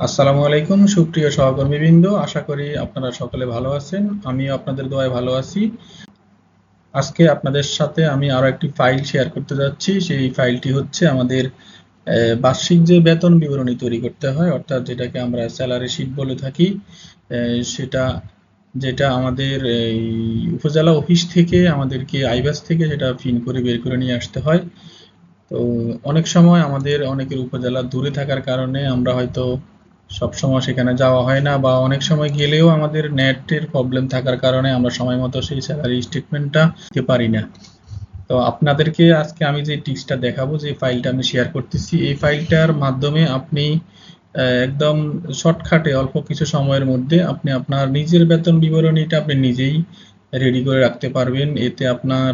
আসসালামু আলাইকুম, সুপ্রিয় সহকর্মীবৃন্দ। আশা করি আপনারা সকলে ভালো আছেন। আমি আপনাদের দোয়ায় ভালো আছি। আজকে আপনাদের সাথে আমি আরও একটি ফাইল শেয়ার করতে যাচ্ছি। সেই ফাইলটি হচ্ছে আমাদের বার্ষিক যে বেতন বিবরণী তৈরি করতে হয়, অর্থাৎ যেটাকে আমরা স্যালারি শিট বলে থাকি সেটা, যেটা আমাদের, এই, উপজেলা অফিস থেকে আমাদেরকে আইবাস থেকে সেটা ফিন করে বের করে নিয়ে আসতে হয়। তো অনেক সময় আমাদের অনেকের উপজেলা দূরে থাকার কারণে আমরা হয়তো সব সময় সেখানে যাওয়া হয় না বা অনেক সময় গেলেও আমাদের নেটের প্রবলেম থাকার কারণে আমরা সময় মতো সেই স্যালারি স্টেটমেন্টটা দিতে পারি না। তো আপনাদেরকে আজকে আমি যে টিপসটা দেখাবো, যে ফাইলটা আমি শেয়ার করতেছি, এই ফাইলটার মাধ্যমে আপনি একদম শর্টকাটে অল্প কিছু সময়ের মধ্যে আপনি আপনার নিজের বেতন বিবরণীটা আপনি নিজেই রেডি করে রাখতে পারবেন। এতে আপনার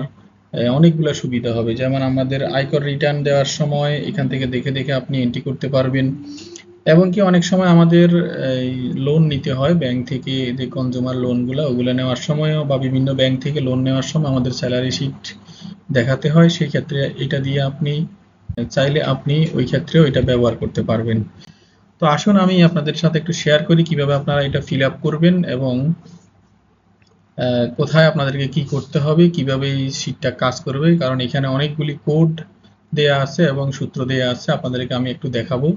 অনেকগুলো সুবিধা হবে। যেমন আমাদের আয়কর রিটার্ন দেওয়ার সময় এখান থেকে দেখে দেখে আপনি এন্ট্রি করতে পারবেন। এবং কি অনেক সময় আমাদের লোন নিতে হয় ব্যাংক থেকে, যে কনজিউমার লোনগুলো ওগুলো নেওয়ার সময়ও বা বিভিন্ন ব্যাংক থেকে লোন নেওয়ার সময় আমাদের স্যালারি শিট দেখাতে হয়। সেই ক্ষেত্রে এটা দিয়ে আপনি চাইলে আপনি ওই ক্ষেত্রেও এটা ব্যবহার করতে পারবেন। তো আসুন আমি আপনাদের সাথে একটু শেয়ার করি কীভাবে আপনারা এটা ফিল আপ করবেন এবং কোথায় আপনাদেরকে কি করতে হবে, কীভাবে এই শিটটা কাজ করবে? কারণ এখানে অনেকগুলি কোড দেয়া আছে এবং সূত্র দেয়া আছে, আপনাদেরকে আমি একটু দেখাবো।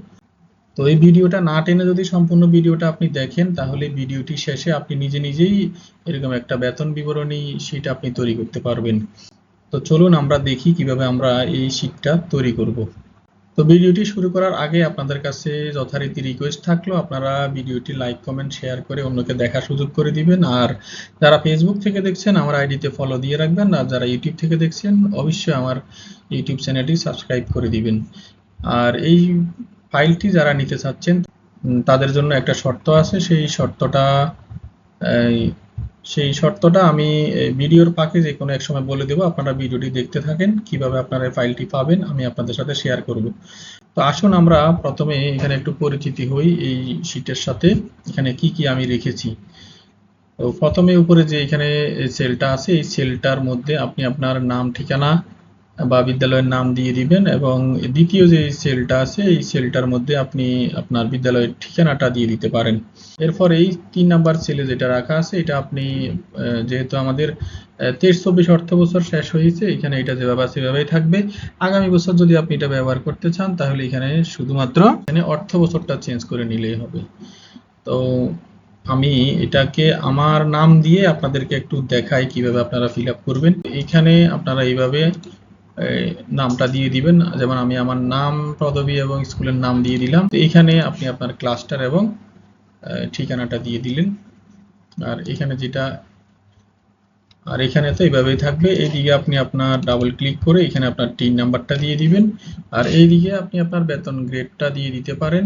তো এই ভিডিওটা না টেনে যদি সম্পূর্ণ ভিডিওটা আপনি দেখেন, তাহলে ভিডিওটি শেষে আপনি নিজে নিজেই এরকম একটা বেতন বিবরণী শীট আপনি তৈরি করতে পারবেন। তো চলুন আমরা দেখি কীভাবে আমরা এই শীটটা তৈরি করব। তো ভিডিওটি শুরু করার আগে আপনাদের কাছে যথারীতি রিকোয়েস্ট থাকল, আপনারা ভিডিওটি লাইক কমেন্ট শেয়ার করে অন্যকে দেখার সুযোগ করে দিবেন। আর যারা ফেসবুক থেকে দেখছেন, আমার আইডিতে ফলো দিয়ে রাখবেন। আর যারা ইউটিউব থেকে দেখছেন, অবশ্যই আমার ইউটিউব চ্যানেলটি সাবস্ক্রাইব করে দিবেন। আর এই ফাইলটি যারা নিতে চাচ্ছেন তাদের জন্য একটা শর্ত আছে। সেই শর্তটা সেই শর্তটা আমি ভিডিওর পাকে যে কোনো এক সময় বলে দেবো, আপনারা ভিডিওটি দেখতে থাকেন, কীভাবে আপনারা ফাইলটি পাবেন, আমি আপনাদের সাথে শেয়ার করব। তো আসুন আমরা প্রথমে এখানে একটু পরিচিতি হই, এই শীটের সাথে, এখানে কি কি আমি রেখেছি। তো প্রথমে উপরে যে এখানে সেলটা আছে, এই সেলটার মধ্যে আপনি আপনার নাম, ঠিকানা বা বিদ্যালয়ের নাম দিয়ে দিবেন এবং দ্বিতীয় যে সেলটা আছে এই সেলটার মধ্যে আপনি আপনার বিদ্যালয়ের ঠিকানাটা দিয়ে দিতে পারেন। এরপর এই তিন নাম্বার সেলে যেটা রাখা আছে এটা আপনি যেহেতু আমাদের তেইশ চব্বিশ অর্থ বছর শেষ হয়েছে এখানে এটা যেভাবে আছে সেভাবেই থাকবে। আগামী বছর যদি আপনি এটা ব্যবহার করতে চান তাহলে এখানে শুধুমাত্র এখানে অর্থ বছরটা চেঞ্জ করে নিলেই হবে। তো আমি এটাকে আমার নাম দিয়ে আপনাদেরকে একটু দেখাই কীভাবে আপনারা ফিল করবেন। এখানে আপনারা এইভাবে এই, নামটা দিয়ে দিবেন। যেমন আমি আমার নাম, পদবী এবং স্কুলের নাম দিয়ে দিলাম। তো এখানে আপনি আপনার ক্লাস্টার এবং ঠিকানাটা দিয়ে দিলেন। আর এখানে যেটা, আর এখানে তো এইভাবেই থাকবে। এইদিকে আপনি আপনার ডাবল ক্লিক করে এখানে আপনার টিন নাম্বারটা দিয়ে দিবেন। আর এইদিকে আপনি আপনার বেতন গ্রেডটা দিয়ে দিতে পারেন।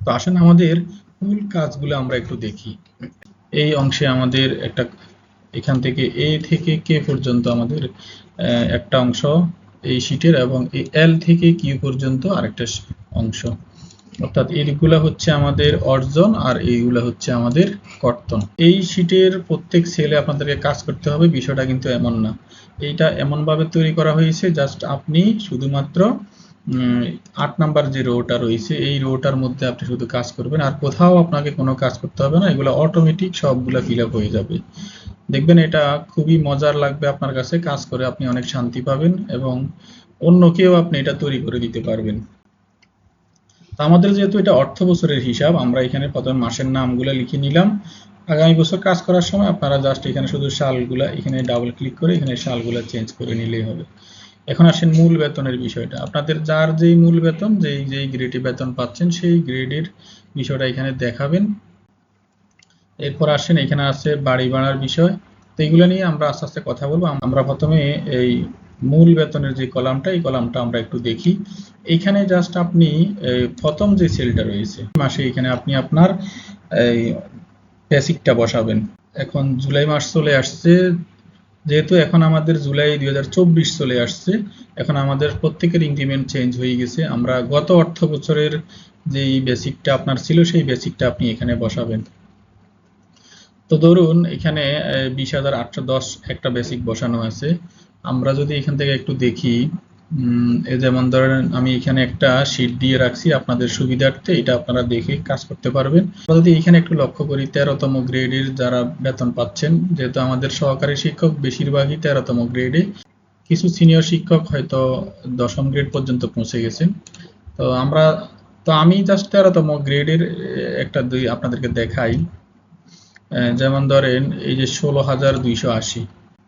তো আসেন আমাদের মূল কাজগুলো আমরা একটু দেখি। এই অংশে আমাদের একটা, এখান থেকে এ থেকে কে পর্যন্ত আমাদের একটা অংশ, এই শীটের এবং এই এল থেকে কিউ পর্যন্ত আরেকটা অংশ। অর্থাৎ এইগুলা হচ্ছে আমাদের অর্জন আর এইগুলা হচ্ছে আমাদের কর্তন। এই শীটের প্রত্যেক সেলে আপনাদেরকে কাজ করতে হবে, বিষয়টা কিন্তু এমন না। এইটা এমন ভাবে তৈরি করা হয়েছে জাস্ট আপনি শুধুমাত্র আট নাম্বার যে রোটা রয়েছে, এই রোটার মধ্যে আপনি শুধু কাজ করবেন। আর কোথাও আপনাকে কোনো কাজ করতে হবে না, এগুলো অটোমেটিক সবগুলা ফিল হয়ে যাবে। দেখবেন এটা খুবই মজার লাগবে আপনার কাছে, কাজ করে আপনি অনেক শান্তি পাবেন এবং অন্যকেও আপনি এটা তৈরি করে দিতে পারবেন। তো আমাদের যেহেতু এটা অর্থ বছরের হিসাব, আমরা এখানে প্রথম মাসের নামগুলো লিখে নিলাম। আগামী বছর কাজ করার সময় আপনারা জাস্ট এখানে শুধু সালগুলা, এখানে ডাবল ক্লিক করে এখানে সালগুলা চেঞ্জ করে নিলেই হবে। এখন আসেন মূল বেতনের বিষয়টা। আপনাদের যার যেই মূল বেতন, যেই যেই গ্রেডে বেতন পাচ্ছেন, সেই গ্রেডের বিষয়টা এখানে দেখাবেন। এরপর আসেন, এখানে আছে বাড়ি ভাড়ার বিষয়। তো এগুলো নিয়ে আমরা আস্তে আস্তে কথা বলব। আমরা প্রথমে এই মূল বেতনের যে কলামটা, এই কলামটা আমরা একটু দেখি। এখানে জাস্ট আপনি প্রথম যে সেলটা রয়েছে, মাসে এখানে আপনি আপনার, এই বেসিকটা বসাবেন। এখন জুলাই মাস চলে আসছে। যেহেতু এখন আমাদের জুলাই দুই হাজার চব্বিশ চলে আসছে, এখন আমাদের প্রত্যেকের ইনক্রিমেন্ট চেঞ্জ হয়ে গেছে। আমরা গত অর্থ বছরের যেই বেসিকটা আপনার ছিল, সেই বেসিকটা আপনি এখানে বসাবেন। তো ধরুন, এখানে বিশ হাজার আটশো দশ একটা বেসিক বসানো আছে। আমরা যদি এখান থেকে একটু দেখি যেমন ধরেন, আমি এখানে একটা শীট দিয়ে রাখছি আপনাদের সুবিধার্থে, এটা আপনারা দেখে কাজ করতে পারবেন। যদি এখানে একটু লক্ষ্য করি, তেরোতম গ্রেডের যারা বেতন পাচ্ছেন, যেহেতু আমাদের সহকারী শিক্ষক, বেশিরভাগই তেরোতম গ্রেডে কিছু সিনিয়র শিক্ষক হয়তো দশম গ্রেড পর্যন্ত পৌঁছে গেছেন। তো আমরা, তো আমি জাস্ট তেরোতম গ্রেডের একটা দুই আপনাদেরকে দেখাই। যেমন ধরেন এই যে ষোলো হাজার দুইশো আশি।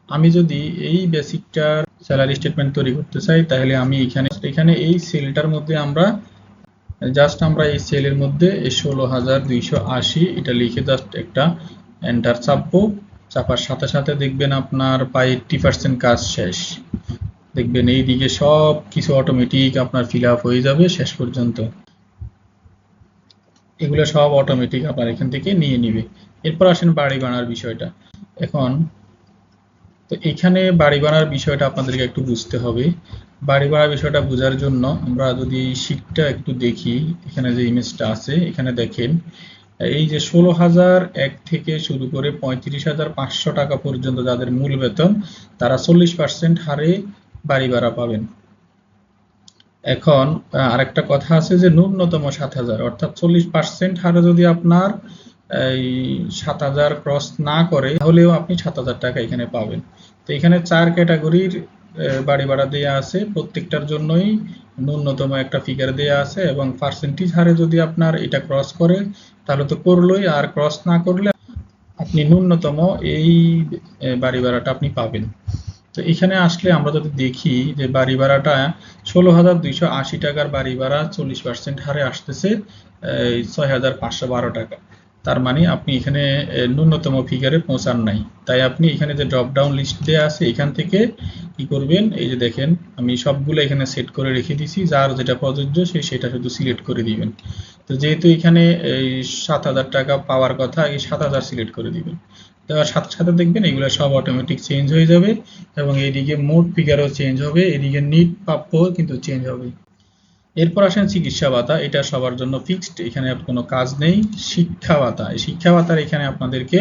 আমি যদি এই বেসিকটার স্যালারি স্টেটমেন্ট তৈরি করতে চাই, তাহলে আমি এখানে এখানে এই সেলটার মধ্যে আমরা জাস্ট আমরা এই সেলের মধ্যে এই ষোলো হাজার দুইশো আশি, এটা লিখে জাস্ট একটা এন্টার চাপবো। চাপার সাথে সাথে দেখবেন আপনার প্রায় এইটটি পার্সেন্ট কাজ শেষ। দেখবেন এইদিকে সব কিছু অটোমেটিক আপনার ফিল আপ হয়ে যাবে শেষ পর্যন্ত। এগুলো সব অটোমেটিক আপনার এখান থেকে নিয়ে নিবে। এরপর আসেন বাড়ি বানার বিষয়টা। এখন, তো এখানে বাড়ি বানার বিষয়টা আপনাদেরকে একটু বুঝতে হবে। বাড়ি বানার বিষয়টা বোঝার জন্য আমরা যদি শীটটা একটু দেখি, এখানে যে ইমেজটা আছে, এখানে দেখেন, এই যে ষোলো হাজার এক থেকে শুরু করে পঁয়ত্রিশ হাজার পাঁচশো টাকা পর্যন্ত যাদের মূল বেতন, তারা চল্লিশ পার্সেন্ট হারে বাড়ি ভাড়া পাবেন। এখন আরেকটা কথা আছে যে ন্যূনতম সাত হাজার, অর্থাৎ চল্লিশ পার্সেন্ট হারে যদি আপনার এই সাত হাজার ক্রস না করে, তাহলেও আপনি সাত হাজার টাকা এখানে পাবেন। তো এখানে চার ক্যাটাগরির বাড়ি ভাড়া দেওয়া আছে। প্রত্যেকটার জন্যই ন্যূনতম একটা ফিগার দেওয়া আছে এবং পার্সেন্টেজ হারে যদি আপনার এটা ক্রস করে, তাহলে তো করলোই। আর ক্রস না করলে আপনি ন্যূনতম এই বাড়ি ভাড়াটা আপনি পাবেন। তো এখানে আসলে আমরা যদি দেখি যে বাড়ি ভাড়াটা ষোলো হাজার দুইশো আশি টাকার বাড়ি ভাড়া চল্লিশ পার্সেন্ট হারে আসতেছে ছয় হাজার পাঁচশো বারো টাকা। তার মানে আপনি এখানে ন্যূনতম ফিগারে পৌঁছান নাই। তাই আপনি এখানে যে ড্রপ ডাউন লিস্ট দেওয়া আছে, এখান থেকে কি করবেন? এই যে দেখেন, আমি সবগুলো এখানে সেট করে রেখে দিছি, যার যেটা প্রযোজ্য সে, সেটা শুধু সিলেক্ট করে দিবেন। তো যেহেতু এখানে, এই সাত হাজার টাকা পাওয়ার কথা এই সাত হাজার সিলেক্ট করে দিবেন। দেওয়ার সাথে সাথে দেখবেন এগুলো সব অটোমেটিক চেঞ্জ হয়ে যাবে এবং এইদিকে মোট ফিগারও চেঞ্জ হবে এদিকে নিট প্রাপ্য কিন্তু চেঞ্জ হবে। এরপর আসেন চিকিৎসা ভাতা, এটা সবার জন্য ফিক্সড এখানে কোনো কাজ নেই। শিক্ষা ভাতা, এই শিক্ষা ভাতার এখানে আপনাদেরকে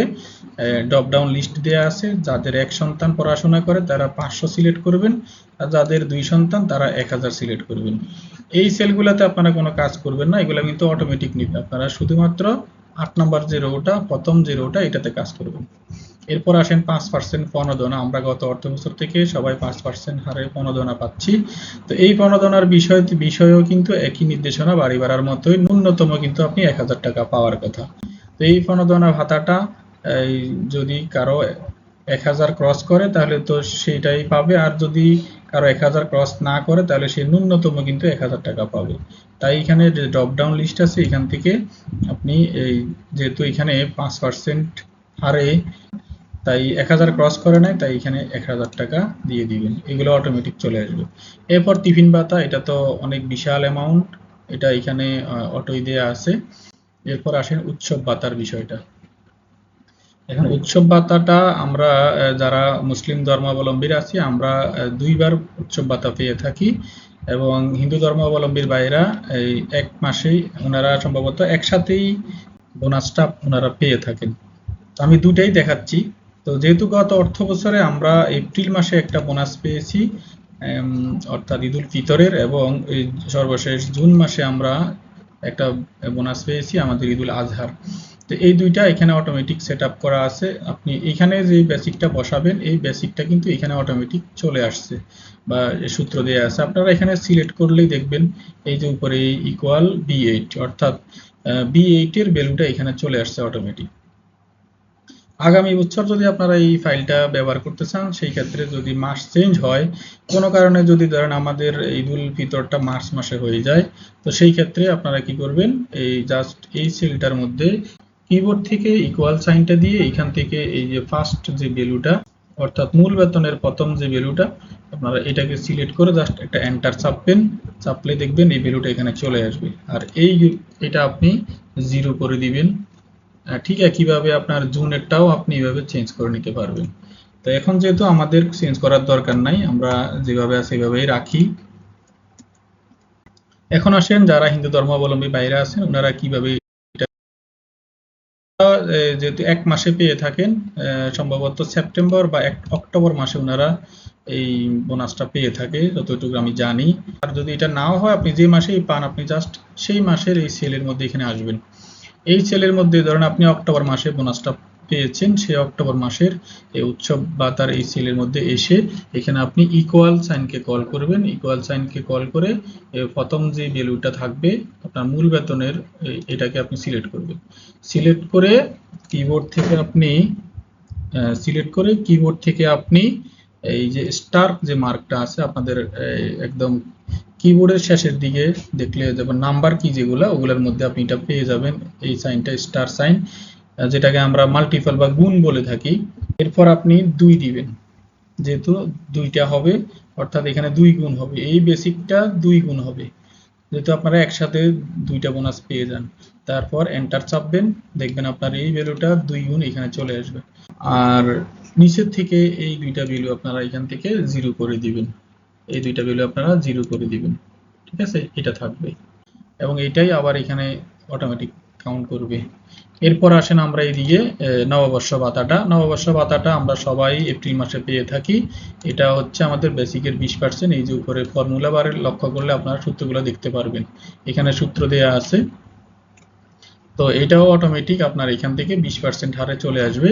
ড্রপ ডাউন লিস্ট দেওয়া আছে। যাদের এক সন্তান পড়াশোনা করে, তারা পাঁচশো সিলেক্ট করবেন। আর যাদের দুই সন্তান, তারা এক হাজার সিলেক্ট করবেন। এই সেলগুলোতে আপনারা কোনো কাজ করবেন না, এগুলো কিন্তু অটোমেটিক নিবে। আপনারা শুধুমাত্র আট নম্বর যে রোটা প্রথম যে রোটা এটাতে কাজ করবেন। এরপর আসেন পাঁচ পার্সেন্ট প্রণোদনা আমরা গত অর্থ বছর থেকে সবাই পাঁচ পার্সেন্ট হারে প্রণোদনা পাচ্ছি। তো এই প্রণোদনার বিষয় বিষয়েও কিন্তু একই নির্দেশনা বাড়ি বাড়ার মতোই ন্যূনতম কিন্তু আপনি এক হাজার টাকা পাওয়ার কথা। তো এই প্রণোদনা ভাতাটা যদি কারও এক হাজার ক্রস করে, তাহলে তো সেটাই পাবে। আর যদি কারও এক হাজার ক্রস না করে, তাহলে সে ন্যূনতম কিন্তু এক হাজার টাকা পাবে। তাই এখানে যে ড্রপ ডাউন লিস্ট আছে, এখান থেকে আপনি এই যেহেতু এখানে পাঁচ পার্সেন্ট হারে তাই এক হাজার ক্রস করে নাই তাই এখানে এক হাজার টাকা দিয়ে দিবেন। এগুলো অটোমেটিক চলে আসবে। এরপর টিফিন ভাতা, এটা তো অনেক বিশাল অ্যামাউন্ট এটা এখানে অটোই দেয়া আছে। এরপর আসেন উৎসব ভাতার বিষয়টা। এখন উৎসব ভাতাটা আমরা যারা মুসলিম ধর্মাবলম্বীর আছি, আমরা দুইবার উৎসব ভাতা পেয়ে থাকি। এবং হিন্দু ধর্মাবলম্বীর বাইরা এই এক মাসেই ওনারা সম্ভবত একসাথেই বোনাসটা ওনারা পেয়ে থাকেন। আমি দুটাই দেখাচ্ছি। তো যেহেতু গত অর্থ বছরে আমরা এপ্রিল মাসে একটা বোনাস পেয়েছি অর্থাৎ ঈদুল ফিতরের এবং সর্বশেষ জুন মাসে আমরা একটা বোনাস পেয়েছি আমাদের ঈদুল আজহার। তো এই দুইটা এখানে অটোমেটিক সেট করা আছে। আপনি এখানে যে বেসিকটা বসাবেন, এই বেসিকটা কিন্তু এখানে অটোমেটিক চলে আসছে বা সূত্র দেওয়া আছে। আপনারা এখানে সিলেক্ট করলেই দেখবেন এই যে উপরে ইকুয়াল বি এইট অর্থাৎ বি এইটের ভ্যালুটা এখানে চলে আসছে অটোমেটিক আগামী বছর যদি আপনারা এই ফাইলটা ব্যবহার করতে চান, সেই ক্ষেত্রে যদি মাস চেঞ্জ হয়, কোনো কারণে যদি ধরেন আমাদের ঈদুল ফিতরটা মার্চ মাসে হয়ে যায়, তো সেই ক্ষেত্রে আপনারা কি করবেন, এই জাস্ট এই সেলটার মধ্যে কিবোর্ড থেকে ইকুয়াল সাইনটা দিয়ে এখান থেকে এই যে ফার্স্ট যে ভ্যালুটা অর্থাৎ মূল বেতনের প্রথম যে ভ্যালুটা আপনারা এটাকে সিলেক্ট করে জাস্ট একটা এন্টার চাপবেন, চাপলে দেখবেন এই ভ্যালুটা এখানে চলে আসবে। আর এই এটা আপনি জিরো করে দিবেন। ঠিক একইভাবে আপনার জুনেরটাও আপনি এভাবে চেঞ্জ করে নিতে পারবেন। তো এখন যেহেতু আমাদের চেঞ্জ করার দরকার নাই, আমরা যেভাবে আছে সেভাবেই রাখি। এখন আসেন, যারা হিন্দু ধর্মাবলম্বী বাইরে আছেন, ওনারা কীভাবে যেহেতু এক মাসে পেয়ে থাকেন সম্ভবত সেপ্টেম্বর বা এক অক্টোবর মাসে ওনারা এই বোনাসটা পেয়ে থাকে, যতটুকু আমি জানি। আর যদি এটা নাও হয়, আপনি যে মাসেই পান, আপনি জাস্ট সেই মাসের এই সেলের মধ্যে এখানে আসবেন। এই সেলের মধ্যে ধরেন আপনি অক্টোবর মাসে বোনাসটা পেয়েছেন, সেই অক্টোবর মাসের এই উৎসব বা তার এই সেলের মধ্যে এসে এখানে আপনি ইকুয়াল সাইনকে কল করবেন। ইকুয়াল সাইনকে কল করে প্রথম যে ভ্যালুটা থাকবে, আপনার মূল বেতনের এটাকে আপনি সিলেক্ট করবেন। সিলেক্ট করে কিবোর্ড থেকে আপনি সিলেক্ট করে কিবোর্ড থেকে আপনি এই যে স্টার যে মার্কটা আছে আপনাদের একদম কিবোর্ডের শেষের দিকে দেখলে যেমন নাম্বার কি যেগুলো, ওগুলোর মধ্যে আপনি এটা পেয়ে যাবেন, এই সাইনটা স্টার সাইন যেটাকে আমরা মাল্টিপল বা গুণ বলে থাকি। এরপর আপনি দুই দিবেন, যেহেতু দুইটা হবে, অর্থাৎ এখানে দুই গুণ হবে। এই বেসিকটা দুই গুণ হবে। যেহেতু আপনারা একসাথে দুইটা বোনাস পেয়ে যান। তারপর এন্টার চাপবেন, দেখবেন আপনার এই ভ্যালুটা দুই গুণ এখানে চলে আসবে। আর নিচের থেকে এই দুইটা ভ্যালু আপনারা এখান থেকে জিরো করে দিবেন। এই দুইটা ভ্যালু আপনারা জিরো করে দিবেন ঠিক আছে? এটা থাকবে। এবং এটাই আবার এখানে অটোমেটিক কাউন্ট করবে। এরপর আসেন আমরা এইদিকে আহ, নববর্ষ ভাতাটা। নববর্ষ ভাতাটা আমরা সবাই এপ্রিল মাসে পেয়ে থাকি। এটা হচ্ছে আমাদের বেসিকের বিশ পার্সেন্ট এই যে উপরে ফর্মুলা বারে লক্ষ্য করলে আপনারা সূত্রগুলো দেখতে পারবেন। এখানে সূত্র দেয়া আছে। তো এটাও অটোমেটিক আপনার এখান থেকে বিশ পার্সেন্ট হারে চলে আসবে।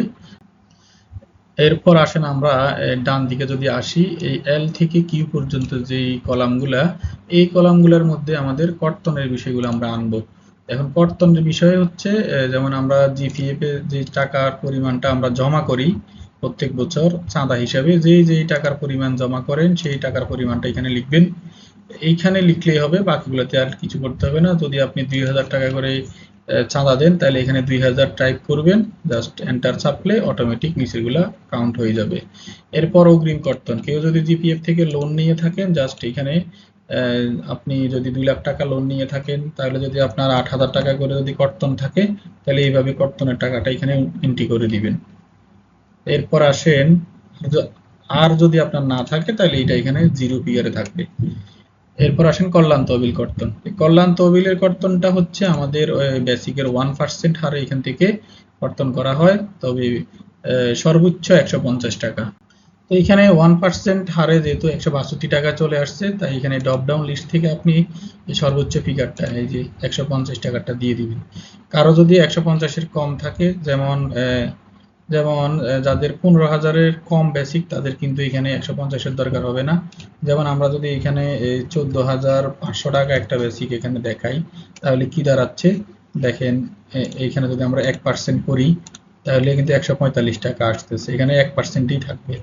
এরপর আসেন আমরা ডান দিকে যদি আসি, এই এল থেকে কিউ পর্যন্ত যেই কলামগুলা, এই কলামগুলোর মধ্যে আমাদের কর্তনের বিষয়গুলো আমরা আনব। এখন কর্তনের বিষয় হচ্ছে যেমন আমরা জিপিএফ এ যে টাকার পরিমাণটা আমরা জমা করি প্রত্যেক বছর, চাঁদা হিসাবে, যেই যেই টাকার পরিমাণ জমা করেন, সেই টাকার পরিমাণটা এখানে লিখবেন। এইখানে লিখলেই হবে, বাকিগুলোতে আর কিছু করতে হবে না। যদি আপনি দুই হাজার টাকা করে চাঁদা দেন, তাহলে এখানে দুই হাজার টাইপ করবেন। জাস্ট এন্টার চাপলে অটোমেটিক নিচেরগুলা কাউন্ট হয়ে যাবে। এরপর অগ্রিম কর্তন। কেউ যদি জিপিএফ থেকে লোন নিয়ে থাকেন জাস্ট এখানে আপনি যদি দুই লাখ টাকা লোন নিয়ে থাকেন, তাহলে যদি আপনার আট হাজার টাকা করে যদি কর্তন থাকে, তাহলে এইভাবে কর্তনের টাকাটা এখানে এন্ট্রি করে দিবেন। এরপর আসেন, আর যদি আপনার না থাকে, তাহলে এটা এখানে জিরো পিয়ারে থাকবে। এরপর আসেন কল্যাণ তহবিল কর্তন। কল্যাণ তহবিলের কর্তনটা হচ্ছে আমাদের বেসিকের ওয়ান পার্সেন্ট হারে এখান থেকে কর্তন করা হয়। তবে সর্বোচ্চ একশো পঞ্চাশ টাকা। তো এখানে ওয়ান পার্সেন্ট হারে যেহেতু একশো বাষট্টি টাকা চলে আসছে, তাই এখানে ড্রপ ডাউন লিস্ট থেকে আপনি সর্বোচ্চ ফিগারটা এই যে একশো পঞ্চাশ টাকাটা দিয়ে দিবেন। কারও যদি একশো পঞ্চাশের কম থাকে, যেমন যেমন যাদের পনেরো হাজারের কম বেসিক তাদের কিন্তু এখানে একশো পঞ্চাশের দরকার হবে না। যেমন, আমরা যদি এখানে চোদ্দ হাজার পাঁচশো টাকা একটা বেসিক এখানে দেখাই, তাহলে কি দাঁড়াচ্ছে? দেখেন, এ- এইখানে যদি আমরা এক পার্সেন্ট করি, তাহলে কিন্তু একশো পঁয়তাল্লিশ টাকা আসতেছে। এখানে এক পার্সেন্টই থাকবে।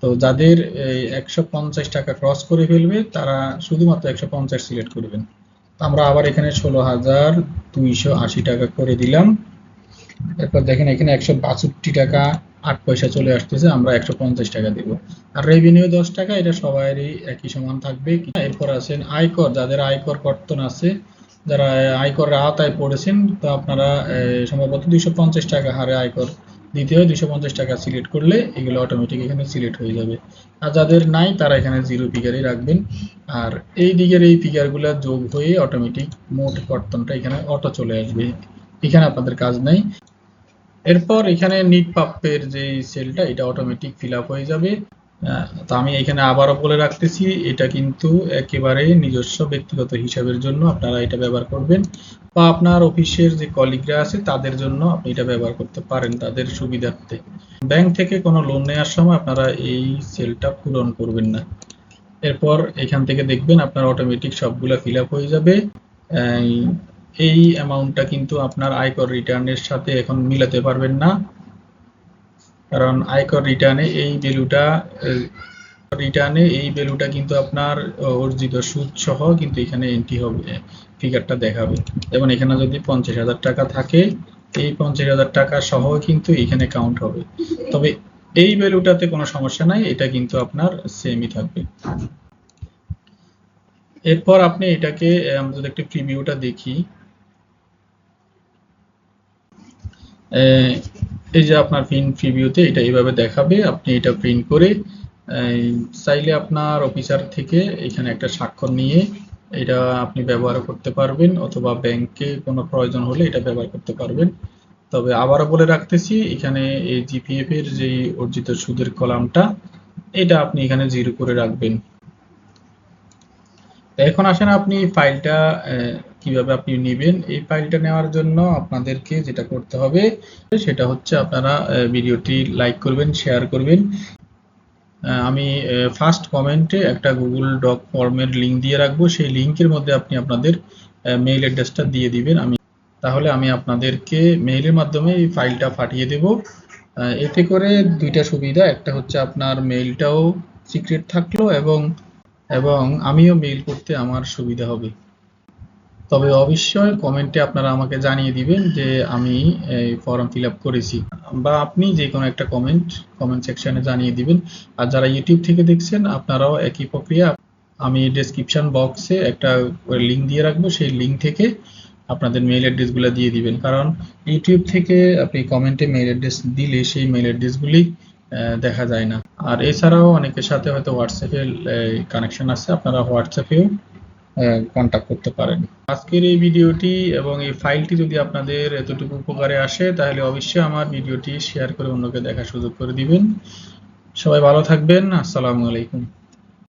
তো যাদের একশো পঞ্চাশ টাকা ক্রস করে ফেলবে, তারা শুধুমাত্র একশো পঞ্চাশ সিলেক্ট করবেন। আমরা আবার এখানে ষোলো হাজার দুইশো আশি টাকা করে দিলাম। এরপর দেখেন এখানে একশো বাষট্টি টাকা আট পয়সা চলে আসতেছে, আমরা একশো পঞ্চাশ টাকা দিব। আর রেভিনিউ দশ টাকা, এটা সবারই একই সমান থাকবে। এরপর আছেন আয়কর, যাদের আয়কর কর্তন আছে, যারা আয়করের আওতায় পড়েছেন, তো আপনারা সম্ভবত দুইশো পঞ্চাশ টাকা হারে আয়কর দিতে হয়, দুইশো পঞ্চাশ টাকা সিলেক্ট করলে এগুলো অটোমেটিক এখানে সিলেক্ট হয়ে যাবে। আর যাদের নাই, তারা এখানে জিরো ফিগারই রাখবেন। আর এই দিকের এই ফিগারগুলো যোগ হয়ে অটোমেটিক মোট কর্তনটা এখানে অটো চলে আসবে। এখানে আপনাদের কাজ নাই। এরপর এখানে নিট প্রাপ্যের যে সেলটা এটা অটোমেটিক ফিল হয়ে যাবে। তো আমি এখানে আবারও বলে রাখতেছি, এটা কিন্তু একেবারে নিজস্ব, ব্যক্তিগত হিসাবের জন্য আপনারা এটা ব্যবহার করবেন। বা আপনার অফিসের যে কলিগরা আছে, তাদের জন্য আপনি এটা ব্যবহার করতে পারেন তাদের সুবিধার্থে। ব্যাংক থেকে কোনো লোন নেওয়ার সময় আপনারা এই সেলটা পূরণ করবেন না। এরপর এখান থেকে দেখবেন আপনার অটোমেটিক সবগুলা ফিল হয়ে যাবে। এই- অ্যামাউন্টটা কিন্তু আপনার আয়কর রিটার্নের সাথে এখন মিলাতে পারবেন না। কারণ আয়কর রিটার্নে এই ভ্যালুটা রিটার্নে এই ভ্যালুটা কিন্তু আপনার অর্জিত সুদ সহ কিন্তু এখানে এন্ট্রি হবে ফিগারটা দেখাবে। যেমন এখানে যদি পঞ্চাশ হাজার টাকা থাকে, এই পঞ্চাশ হাজার টাকা সহ কিন্তু এখানে কাউন্ট হবে। তবে এই ভ্যালুটাতে কোনো সমস্যা নাই, এটা কিন্তু আপনার সেমই থাকবে। এরপর আপনি এটাকে আমরা যদি একটু প্রিভিউটা দেখি। এই যে আপনার প্রিন্ট প্রিভিউতে এটা এইভাবে দেখাবে, আপনি এটা প্রিন্ট করে চাইলে আপনার অফিসার থেকে এখানে একটা স্বাক্ষর নিয়ে এটা আপনি ব্যবহার করতে পারবেন, অথবা ব্যাংকে কোনো প্রয়োজন হলে এটা ব্যবহার করতে পারবেন। তবে আবারও বলে রাখতেছি, এখানে এই জিপিএফ এর যে অর্জিত সুদের কলামটা, এটা আপনি এখানে জিরো করে রাখবেন। এখন আসেন আপনি ফাইলটা কীভাবে আপনি নেবেন এই ফাইলটা নেওয়ার জন্য আপনাদেরকে যেটা করতে হবে, সেটা হচ্ছে আপনারা ভিডিওটি লাইক করবেন, শেয়ার করবেন। আমি ফার্স্ট কমেন্টে একটা গুগল ডক ফর্মের লিঙ্ক দিয়ে রাখব। সেই লিঙ্কের মধ্যে আপনি আপনাদের মেইল অ্যাড্রেসটা দিয়ে দিবেন। আমি, তাহলে আমি আপনাদেরকে মেইলের মাধ্যমে এই ফাইলটা পাঠিয়ে দেব। এতে করে দুইটা সুবিধা। একটা হচ্ছে আপনার মেইলটাও সিক্রেট থাকল এবং এবং আমিও মেইল করতে আমার সুবিধা হবে। তবে অবশ্যই কমেন্টে আপনারা আমাকে জানিয়ে দিবেন যে আমি এই ফর্ম ফিল আপ করেছি। বা আপনি যে কোনো একটা কমেন্ট কমেন্ট সেকশনে জানিয়ে দিবেন। আর যারা ইউটিউব থেকে দেখছেন, আপনারাও একই প্রক্রিয়া আমি ডেসক্রিপশন বক্সে একটা লিঙ্ক দিয়ে রাখব। সেই লিঙ্ক থেকে আপনাদের মেইল অ্যাড্রেসগুলো দিয়ে দিবেন। কারণ ইউটিউব থেকে আপনি কমেন্টে মেইল অ্যাড্রেস দিলে সেই মেইল অ্যাড্রেসগুলি দেখা যায় না। আর এছাড়াও অনেকের সাথে হয়তো হোয়াটসঅ্যাপে কানেকশন আছে। আপনারা হোয়াটসঅ্যাপেও কন্টাক্ট করতে পারেন। আজকের এই ভিডিওটি এবং এই ফাইলটি যদি আপনাদের এতটুকু উপকারে আসে, তাহলে অবশ্যই আমার ভিডিওটি শেয়ার করে অন্যকে দেখার সুযোগ করে দিবেন। সবাই ভালো থাকবেন। আসসালামু আলাইকুম।